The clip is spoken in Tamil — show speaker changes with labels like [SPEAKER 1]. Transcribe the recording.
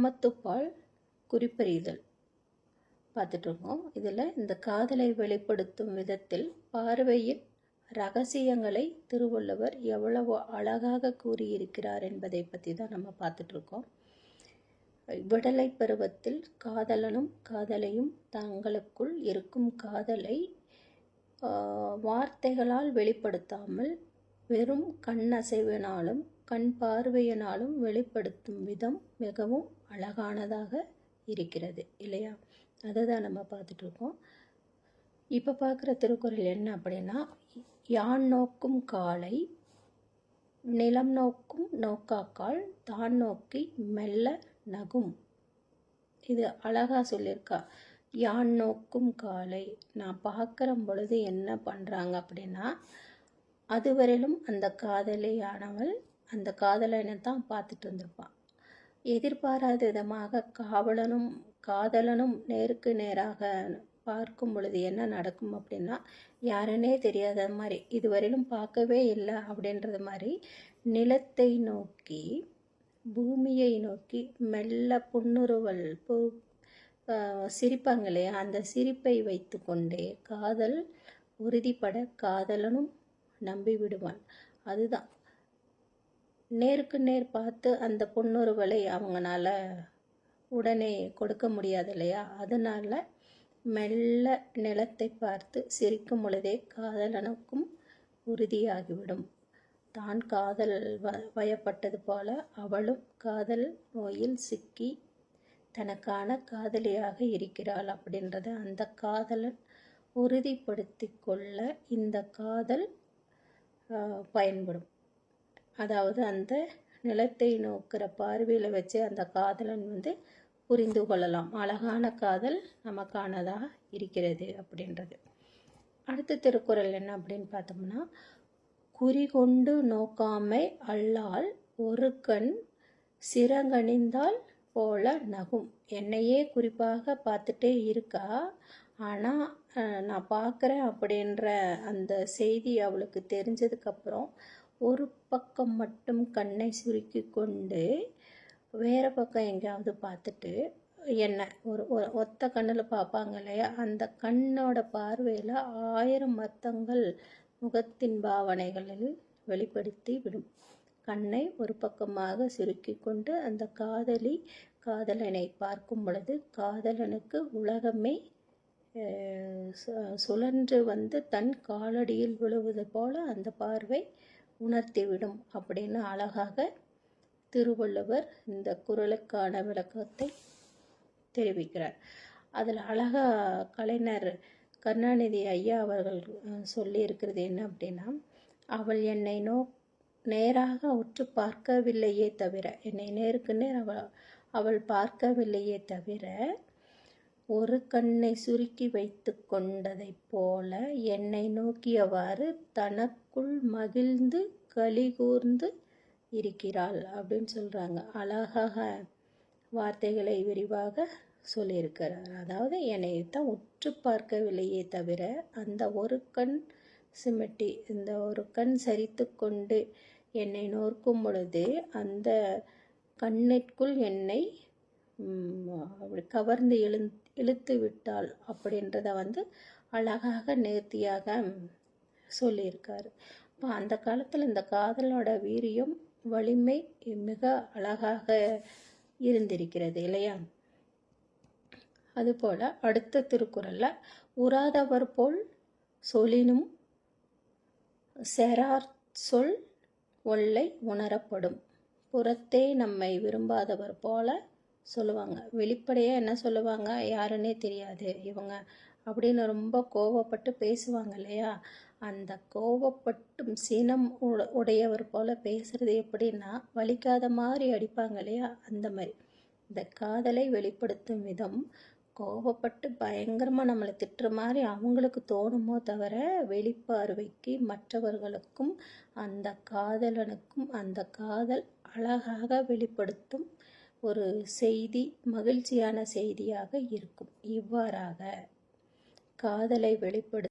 [SPEAKER 1] அமத்துப்பால் குறிப்பறிதல் பார்த்துட்ருக்கோம் இதில் இந்த காதலை வெளிப்படுத்தும் விதத்தில் பார்வையின் ரகசியங்களை திருவள்ளுவர் எவ்வளவு அழகாக கூறியிருக்கிறார் என்பதை பற்றி தான் நம்ம பார்த்துட்ருக்கோம் விடலை பருவத்தில் காதலனும் காதலையும் தங்களுக்குள் இருக்கும் காதலை வார்த்தைகளால் வெளிப்படுத்தாமல் வெறும் கண்ணசைவினாலும் கண் பார்வையினாலும் வெளிப்படுத்தும் விதம் மிகவும் அழகானதாக இருக்கிறது இல்லையா? அதை தான் நம்ம பார்த்துட்ருக்கோம் இப்போ பார்க்குற திருக்குறள் என்ன அப்படின்னா யான் நோக்கும் காலை நிலம் நோக்கும் நோக்காக்கால் தான் நோக்கி மெல்ல நகும். இது அழகாக சொல்லியிருக்கா. யான் நோக்கும் காலை. நான் பார்க்குற பொழுது என்ன பண்ணுறாங்க அப்படின்னா அதுவரையிலும் அந்த காதலியானவள் அந்த காதலனை தான் பார்த்துட்டு வந்திருப்பான். எதிர்பாராத விதமாக காவலனும் காதலனும் நேருக்கு நேராக பார்க்கும் பொழுது என்ன நடக்கும் அப்படின்னா யாருன்னே தெரியாத மாதிரி இதுவரையிலும் பார்க்கவே இல்லை அப்படின்றது மாதிரி நிலத்தை நோக்கி பூமியை நோக்கி மெல்ல புன்னுருவல் பூ சிரிப்பாங்க இல்லையா? அந்த சிரிப்பை வைத்து கொண்டே காதல் உறுதிப்பட காதலனும் நம்பி விடுவான் அதுதான். நேருக்கு நேர் பார்த்து அந்த பொண்ணுருவலை அவங்களால உடனே கொடுக்க முடியாது இல்லையா அதனால் மெல்ல நிலத்தை பார்த்து சிரிக்கும் பொழுதே காதலனுக்கும் உறுதியாகிவிடும். தான் காதல் வ வயப்பட்டது போல அவளும் காதல் நோயில் சிக்கி தனக்கான காதலியாக இருக்கிறாள் அப்படின்றத அந்த காதலன் உறுதிப்படுத்தி கொள்ள இந்த காதல் பயன்படும். அதாவது அந்த நிலத்தை நோக்கிற பார்வையில் வச்சு அந்த காதலன் வந்து புரிந்து கொள்ளலாம். அழகான காதல் நமக்கானதாக இருக்கிறது அப்படின்றது. அடுத்த திருக்குறள் என்ன அப்படின்னு பார்த்தோம்னா குறிகொண்டு நோக்காமை அல்லால் ஒரு கண் சிறங்கணிந்தால் போல நகும். என்னையே குறிப்பாக பார்த்துட்டே இருக்கா? ஆனால் நான் பார்க்குறேன் அப்படின்ற அந்த செய்தி அவளுக்கு தெரிஞ்சதுக்கப்புறம் ஒரு பக்கம் மட்டும் கண்ணை சுருக்கி கொண்டு வேறு பக்கம் எங்கேயாவது பார்த்துட்டு என்ன ஒரு ஒத்த கண்ணில் பார்ப்பாங்க இல்லையா? அந்த கண்ணோட பார்வையில் ஆயிரம் அர்த்தங்கள் முகத்தின் பாவனைகளில் வெளிப்படுத்தி விடும். கண்ணை ஒரு பக்கமாக சுருக்கி கொண்டு அந்த காதலி காதலனை பார்க்கும் பொழுது காதலனுக்கு உலகமே சுழன்று வந்து தன் காலடியில் விழுவது போல அந்த பார்வை உணர்த்திவிடும் அப்படின்னு அழகாக திருவள்ளுவர் இந்த குரலுக்கான விளக்கத்தை தெரிவிக்கிறார். அதில் அழகாக கலைஞர் கருணாநிதி ஐயா அவர்கள் சொல்லி இருக்கிறது என்ன அப்படின்னா அவள் என்னை நோ நேராக உற்று பார்க்கவில்லையே தவிர என்னை நேருக்கு நேர் அவள் அவள் பார்க்கவில்லையே தவிர ஒரு கண்ணை சுருக்கி வைத்து கொண்டதைப் போல என்னை நோக்கியவாறு தனக்குள் மகிழ்ந்து கலிகூர்ந்து இருக்கிறாள் அப்படின்னு சொல்கிறாங்க அழகாக வார்த்தைகளை விரிவாக சொல்லியிருக்கிறார். அதாவது என்னை தான் உற்று பார்க்கவில்லையே தவிர அந்த ஒரு கண் சிமிட்டி இந்த ஒரு கண் சரித்து கொண்டு என்னை நோக்கும் பொழுது அந்த கண்ணிற்குள் என்னை அப்படி கவர்ந்து எழு இழுத்து விட்டாள் அப்படின்றத வந்து அழகாக நேர்த்தியாக சொல்லியிருக்காரு. இப்போ அந்த காலத்தில் இந்த காதலோட வீரியம் வலிமை மிக அழகாக இருந்திருக்கிறது இல்லையா? அதுபோல் அடுத்த திருக்குறளில் உராதவர் போல் சொலினும் செரார் சொல் ஒல்லை உணரப்படும். புறத்தே நம்மை விரும்பாதவர் போல சொல்லுவாங்க. வெளிப்படையாக என்ன சொல்லுவாங்க? யாருன்னே தெரியாது. இவங்க அப்படின்னு ரொம்ப கோவப்பட்டு பேசுவாங்க இல்லையா? அந்த கோவப்பட்டும் சினம் உடையவர் போல் பேசுகிறது எப்படின்னா வலிக்காத மாதிரி அடிப்பாங்க இல்லையா? அந்த மாதிரி. இந்த காதலை வெளிப்படுத்தும் விதம் கோவப்பட்டு பயங்கரமாக நம்மளை திட்டுற மாதிரி அவங்களுக்கு தோணுமோ தவிர வெளிப்பார்வைக்கு மற்றவர்களுக்கும் அந்த காதலனுக்கும் அந்த காதல் அழகாக வெளிப்படுத்தும் ஒரு செய்தி மகிழ்ச்சியான செய்தியாக இருக்கும். இவ்வாறாக காதலை வெளிப்படு